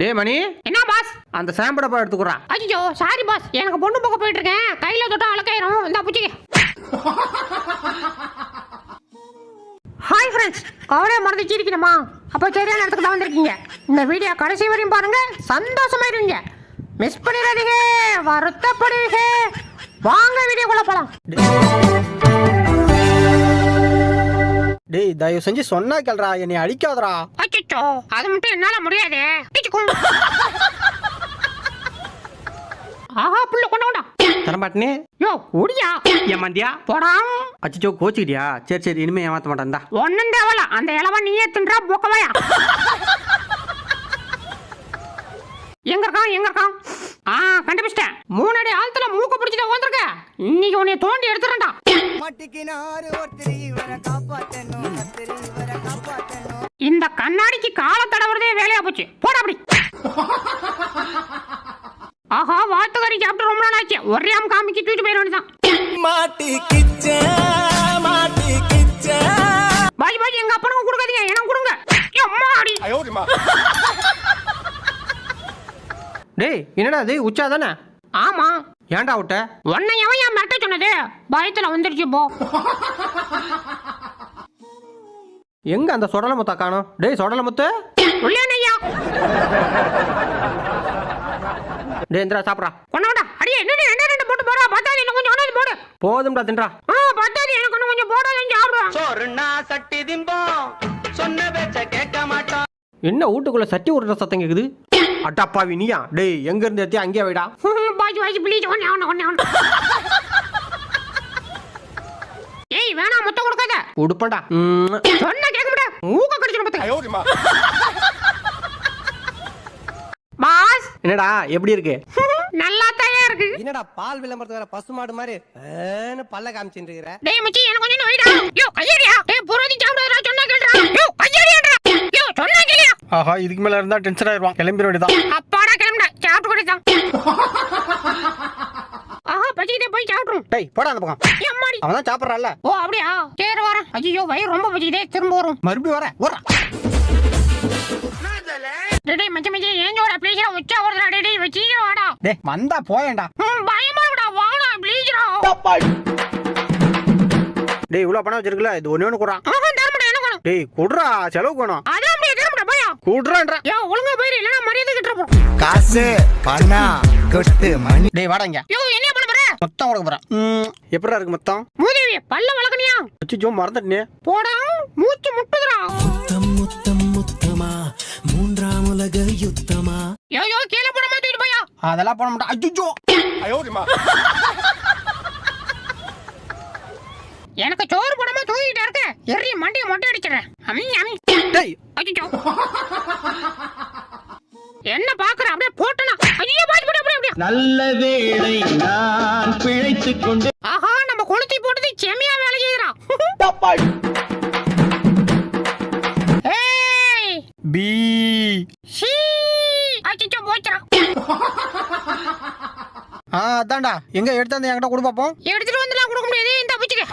டே மணி. என்ன பாஸ் அந்த சாம்பு டப்பா எடுத்துக்குறா ஐயோ சாரி பாஸ் எனக்கு பொண்ணு பக்கம் போயிட்டு இருக்கேன் கையில தொட்டா அழகாயிரும் இந்த புச்சிக்க ஹாய் ஃப்ரெண்ட்ஸ் கவலையை மறந்து சிரிக்கணுமா? அப்போ சரியான இடத்துக்கு தான் வந்திருக்கீங்க. இந்த வீடியோ கடைசி வரையும் பாருங்க. சந்தோஷமாயிருவீங்க மிஸ் பண்ணிடாதீங்க. வருத்தப்படுவீங்க வாங்க வீடியோக்குள்ள போலாம். டேய் தயவு செஞ்சு சொன்னா கேள்றா என்னை அடிக்காதடா. அச்சோ அது மட்டும் என்னால முடியாது. ஆஹா புள்ள கொண்டு கொண்டா. தரமாட்டனே யோ ஓடியா. ஏமாந்தியா போடாம் அச்சோ கோச்சிக்கிட்டியா? சரி சரி இனிமே ஏமாத்த மாட்டேன்டா. ஒன்னும் தேவல அந்த இளவ நீயே தின்றா போக்கவையா? எங்க இருக்கான் எங்க இருக்கான்? ஆ கண்டுபிடிச்சிட்டேன் மூணு அடி ஆழத்துல மூக்க பிடிச்சிட்டு வந்திருக்க இன்னைக்கு உன்னை தோண்டி எடுத்துறேன்டா மட்டிக்கினாரு ஒருத்தர் இவரை காப்பாத்தணும் கத்திரி இவரை காப்பாத்தணும். இந்த கண்ணாடிக்கு கால தடவுறதே வேலையா போச்சு. போட அப்படி. ஆஹா வாத்துக்கறி சாப்பிட்டு ரொம்ப நாள் ஆச்சு. ஒரே ஆம் காமிக்கு தூக்கிட்டு போயிட வேண்டியதான் மாட்டிக்கிச்ச மாட்டிக்கிச்ச பாஜி பாஜி எங்க அப்பனுக்கு கொடுக்காதீங்க எனக்கு கொடுங்க. அம்மா அடி டேய் என்னடா இது? உச்சா தானே? ஆமா. ஏன்டா விட்ட உன்னை எவன் என் மிரட்ட சொன்னது பயத்துல வந்துருச்சு போ. எங்க அந்த சொடல முத்தா காணோம்? டேய் சொடல முத்து. உள்ளே ஐயா டேய் இந்திரா சாப்பிட்றா. கொண்டாடா. அடியே என்ன ரெண்டு ரெண்டு போட்டு போடா பத்தாது இன்னும் கொஞ்சம் ஒன்னாவது போடு. போதும்டா தின்றா. ஆ பத்தாது எனக்கு இன்னும் கொஞ்சம் போடாது சாப்பிடுவேன் சோறுனா சட்டி திம்போம். சொன்ன பேச்ச கேட்க மாட்டோம். என்ன வீட்டுக்குள்ள சட்டி விடுற சத்தம் கேக்குது? அட்டாப்பாவி நீயா? டேய் எங்க இருந்து எத்தி அங்கேயே வைடா. பாஜி பாஜி ப்ளீஸ் ஒன்னே ஒன்னே ஒன்று ஏய் வேணாம் மொத்தம் கொடுக்காத. உடுப்படா சொன்னா கேட்க மாட்டேன். மூக்க கடிச்சிடும் பத்து பாஸ் என்னடா எப்படி இருக்கு? நல்லா தயா இருக்கு. என்னடா பால் விளம்பரத்து வேற பசுமாடு மாதிரி பல்ல காமிச்சுட்டு இருக்கிற? டேய் மச்சி எனக்கு கொஞ்சம் வைடா யோ கையடியா. டேய் புரோதி சாப்பிடுறா சொன்னா கேளுடா. யோ கையடியாடா யோ சொன்னா கேளியா ஆஹா இதுக்கு மேல இருந்தா டென்ஷன் ஆயிருவான் கிளம்பிட வேண்டியதான் அப்பாடா கிளம்புடா. சாப்பிட்டு கொடுத்தான் ஆஹா பச்சிக்கிட்டே போய் சாப்பிட்றோம் டேய் போடா அந்த பக்கம். அவன் தான் சாப்பிட்றான்ல. ஓ அப்படியா? சரி வரேன். ஐயோ வயிறு ரொம்ப பச்சிக்கிட்டே திரும்ப வரும். மறுபடியும் வர வர டேய் டேய் மச்சி மச்சி ஏஞ்சோட ப்ளீஸ்ரா உச்சா வருதுடா. டேய் டேய் வச்சிக்கிறா வாடா. டேய் வந்தா போயேன்டா. பயமா இருக்குடா. வாடா ப்ளீஸ்ரா டேய் இவ்வளவு பணம் வச்சிருக்கல இது ஒண்ணு ஒண்ணு குடுறான். ஆஹா தரமுடா என்ன வேணும்? டேய் குடுறா செலவுக்கு வேணும். அதான் அப்படியே தரமுடா போயா. குடுறான்ற யோ ஒழுங்கா போயிரு இல்லைன்னா மரியாதை கிட்ட போறோம். காசு பணம் கொட்டு மணி. டேய் வாடா இங்க. யோ என்ன மொத்தம் கொடுக்க போறேன். ம், எப்படிடா இருக்கு மொத்தம்? மூதேவி பல்ல வளர்க்கணியா? அச்சோ மறந்துட்டனே. போடா மூச்சு முட்டுதுடா. முத்தம் முத்தம் முத்தமா? மூன்றாம் உலக யுத்தமா? யோ யோ கீழே போடாம தூக்கிட்டு போயா? அதெல்லாம் பண்ண மாட்டேன். அச்சோ எனக்கு சோறு போடாம தூக்கிட்டு இருக்க. எரிய மண்டைய மொட்டை அடிச்சிடுறேன். என்ன பாக்குற? அப்படியே போட்டனா. ஐயோ நல்ல வேளை நான் பிழைத்துக் கொண்டு ஆஹா நம்ம கொளுத்தி போட்டது செமையா வேலை செய்யறான் ஏய்! பி சீ அச்சோ போச்சுடா. ஆ அதான்டா. எங்க எடுத்தாந்து என்கிட்ட கொடு பாப்போம். எடுத்துட்டு வந்துலாம் கொடுக்க முடியாது. இந்த புச்சுக்க.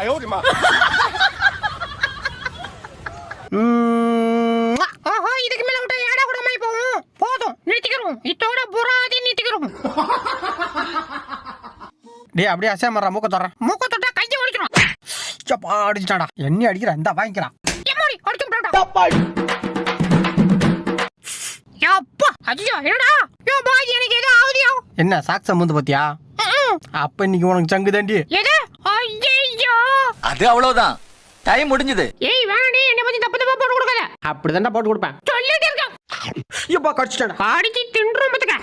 ம், ஆஹா இதுக்கு மேல விட்டா ஏடா கூட போகும். போதும் நிறுத்திக்கிறோம். இத்தோட புறாதி நிறுத்திக்கிறோம் டேய் அப்படியே அசைய மாறா மூக்க தர்றேன் மூக்க தொட்டா கையை ஒடிக்கணும் சப்பா அடிச்சிட்டாடா என்ன அடிக்கிறா இந்த வாங்கிக்கிறான் எம்மாடி அடிச்சு விட்டாடா அப்பா ஐயோ என்னடா? யோ பாய் எனக்கு ஏதோ ஆகுதியோ? என்ன சாக்ஸ் சம்பந்து பாத்தியா? அப்ப இன்னைக்கு உனக்கு சங்கு தாண்டி. எது? ஐயோ அது அவ்வளவுதான். டைம் முடிஞ்சது. ஏய் வேணாடி என்னை பத்தி தப்பு தப்பா போட்டு கொடுக்காத. அப்படிதான்டா போட்டு கொடுப்பேன். சொல்லிட்டு இருக்கேன். எப்பா கடிச்சிட்டாடா அடிச்சு தின்றும் பத்துக்க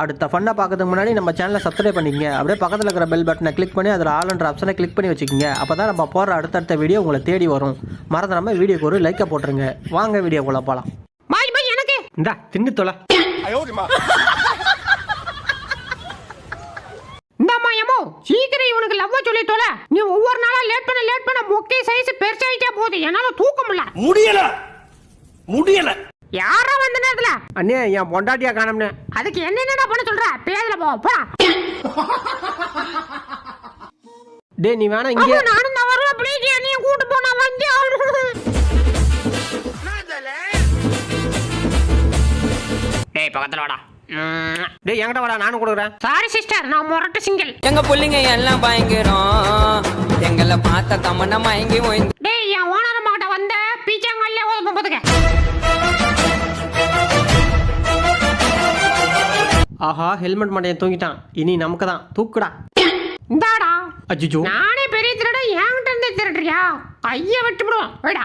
அடுத்த ஃபண்டை பார்க்கறதுக்கு முன்னாடி நம்ம சேனலை சப்ஸ்கிரைப் பண்ணிக்கங்க. அப்படியே பக்கத்தில் இருக்கிற பெல் பட்டனை கிளிக் பண்ணி அதில் ஆல்ன்ற ஆப்ஷனை கிளிக் பண்ணி வச்சுக்கோங்க. அப்போ தான் நம்ம போடுற அடுத்தடுத்த வீடியோ உங்களை தேடி வரும். மறந்துடாம வீடியோக்கு ஒரு லைக்கை போட்டுருங்க. வாங்க வீடியோக்குள்ள போகலாம் இந்தா தின்னு தொலை. இந்தாம்மா எம்மோ சீக்கிரம் இவனுக்கு லவ்வ சொல்லி தொலை. நீ ஒவ்வொரு நாளா லேட் பண்ண லேட் பண்ண மொக்கை சைஸ் பெருசாயிட்டே போகுது என்னால தூக்க முடியல. முடியல. முடியல. யாரா வந்த நேரத்துல? அண்ணே என் பொண்டாட்டியா காணோம்னே. அதுக்கு என்னென்னடா பண்ண சொல்ற? பேதுல போ போடா. டேய் நீ வேணா இங்கே நானும் தான் வருவேன் ப்ளீஸ் என்னையும் கூட்டு போனா வந்து பக்கத்துல வாடா. டேய் என்கிட்ட வாடா நானும் கொடுக்குறேன். சாரி சிஸ்டர் நான் முரட்டு சிங்கிள் எங்க புள்ளைங்க எல்லாம் பயங்கரம். எங்களை பார்த்த தமன்னா மயங்கி டேய் என் ஓனர் அம்மா வந்த பீச்சாங்கல்ல ஓதும் ஆஹா ஹெல்மெட் மண்டையன் தூங்கிட்டான். இனி நமக்கு தான் தூக்குடா. இந்தாடா. அஜிஜோ. நானே பெரிய திருட என்கிட்ட இருந்து திருடுறியா? கைய விட்டுவிடுவோம் வேடா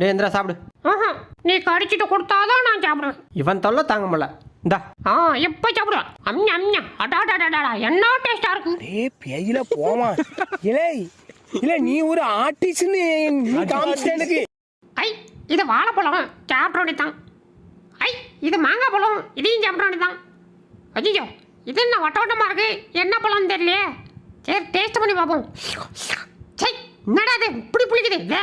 டேய் இந்திரா சாப்பிடு. ஆஹா, நீ கடிச்சிட்டு கொடுத்தாதான் நான் சாப்பிடுவேன். இவன் தொல்லை தாங்க முடியல. இந்தா. ஆ எப்ப சாப்பிடுவேன் அம்யா அம்யா அடாடாடாடா என்ன டேஸ்டா இருக்கு? ஏ பேயில போமா இலே இல்ல நீ ஒரு ஆர்டிஸ்ட்னு ஐ இது வாழைப்பழம் சாப்பிட வேண்டியதான் ஐ இது மாங்காய் பழம் இதையும் சாப்பிட வேண்டியதான் ஐயோ இது என்ன வட்ட வட்டமா இருக்கு? என்ன பழம்னு தெரியலையே. சரி டேஸ்ட் பண்ணி பார்ப்போம். சை என்னடா இது? இப்படி புளிக்குது. வே.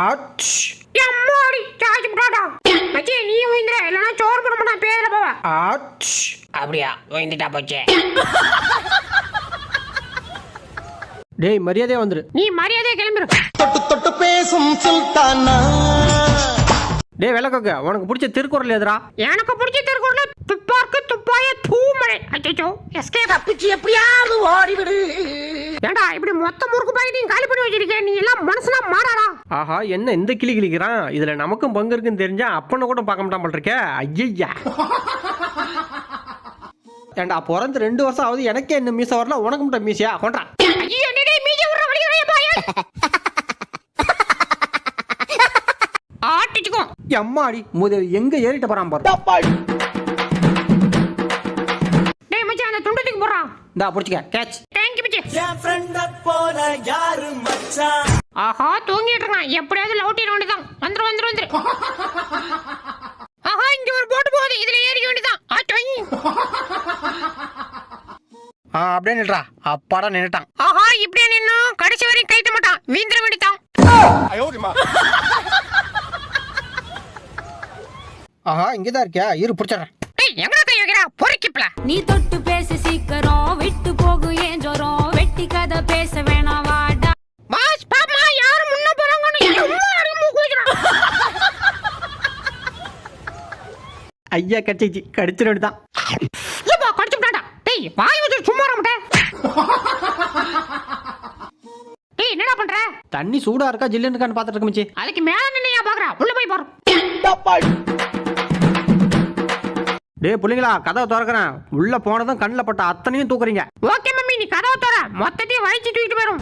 ஆட்ச் எம்மாடி சார்ஜ் போடாடா மச்சி நீ உயிந்திர இல்லைன்னா சோறு போட மாட்டான் பேர்ல போவ. ஆட்ச் அப்படியா உயிந்துட்டா போச்சு. டேய் மரியாதையா வந்துரு. நீ மரியாதையை கிளம்பிரு. தொட்டு தொட்டு பேசும் சுல்தானா? டேய் விளக்கோக்க உனக்கு பிடிச்ச திருக்குறள் எதுரா எனக்கு பிடிச்ச திருக்குறள் துப்பாக்கு துப்பாய தூமழை அச்சோ எஸ்கே தப்பிச்சு எப்படியாவது ஓடிவிடு. ஏண்டா இப்படி மொத்த முறுக்கு பாக்கெட்டையும் காலி பண்ணி வச்சிருக்கேன் நீ எல்லாம் மனசுனா மாறாடா ஆஹா என்ன இந்த கிளி கிளிக்கிறான்? இதுல நமக்கும் பங்கு இருக்குன்னு தெரிஞ்சா அப்பனை கூட பார்க்க மாட்டான் போல் இருக்கே. ஐயா ஏண்டா பிறந்து ரெண்டு வருஷம் ஆகுது எனக்கே என்ன மீசை வரல உனக்கு மட்டும் மீசையா? கொண்டா ஐயோ டேய் மீஜ விடுற வலிக்கிறே பாயா ஆட்டிச்சுக்கோ எம்மாடி முதல் எங்க ஏறிட்ட போறான் பாரு. டேய் மச்சான் அந்த துண்டத்துக்கு போறான் இந்தா பிடிச்சிக்க. கேட்ச் தேங்க் யூ மச்சி என் ஃப்ரெண்ட போல யாரு மச்சான் ஆஹா தூங்கிட்டு இருக்கான். எப்படியாவது லவுட்டிட வேண்டியதான் வந்துரு வந்துரு வந்துரு. ஆஹா இங்க ஒரு போட்டு போகுது. இதுல ஏறிக்க வேண்டியதான் ஆ அப்படியே நில்றா. அப்பாடா நின்னுட்டான். ஆஹா இப்படியே நின்னு கடைசி வரையும் கைட்ட மாட்டான் வீந்திர வேண்டியதான் ஆஹா இங்கதான் இருக்கியா? இரு பிடிச்சிடுறேன். நீ தொட்டு பேசி சீக்கிரம் விட்டு போகும் ஏன் ஜோரம்? வெட்டி கதை பேச வேணாம் வாடா பாப்பா யாரு முன்ன போறாங்கன்னு எல்லாரும் மூக்கு வைக்கிறான் ஐயா கடிச்சிச்சு கடிச்சிட வேண்டியதான் ஏப்பா கடிச்சு விட்டாடா டேய் வாய் வச்சு சும்மா மாட்டேன். டேய் என்னடா பண்ற? தண்ணி சூடா இருக்கா ஜில்லுன்னு இருக்கான்னு பார்த்துட்டு இருக்க மச்சி. அதுக்கு மேல நின்னு ஏன் பாக்குறா? உள்ள போய் பாரு. டேய் புள்ளைங்களா கதவை திறக்கிறேன். உள்ள போனதும் கண்ணில் பட்ட அத்தனையும் தூக்குறீங்க. ஓகே மம்மி நீ கதவை தர மொத்தத்தையும் வழிச்சு தூக்கிட்டு போயிரும்.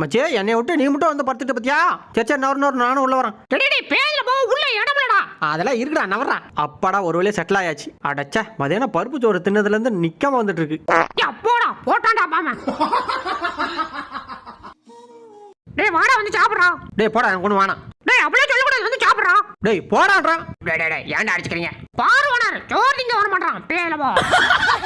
மச்சே என்னை விட்டு நீ மட்டும் வந்து படுத்துட்டு பத்தியா சரி சரி நவர் நவர் நானும் உள்ள வரேன். டேய் பேதுல போ உள்ள இடம்லடா அதெல்லாம் இருக்குடா நவர்றா அப்பாடா ஒரு வழியா செட்டில் ஆயாச்சு. அடச்சா மதியானம் பருப்பு சோறு தின்னதுல இருந்து நிக்காம வந்துட்டு இருக்கு யா போடா போட்டான்டா பாம டேய் வாடா வந்து சாப்பிடுறா. டேய் போடா எனக்கு ஒன்று வேணாம். டேய் அப்படியே சாப்பிடுறா டேய் போடான்றா ஏன்டா அடிச்சுக்கிறீங்க? பாரு ஓனர். சோறு திங்க வர மாட்டான். பேல போ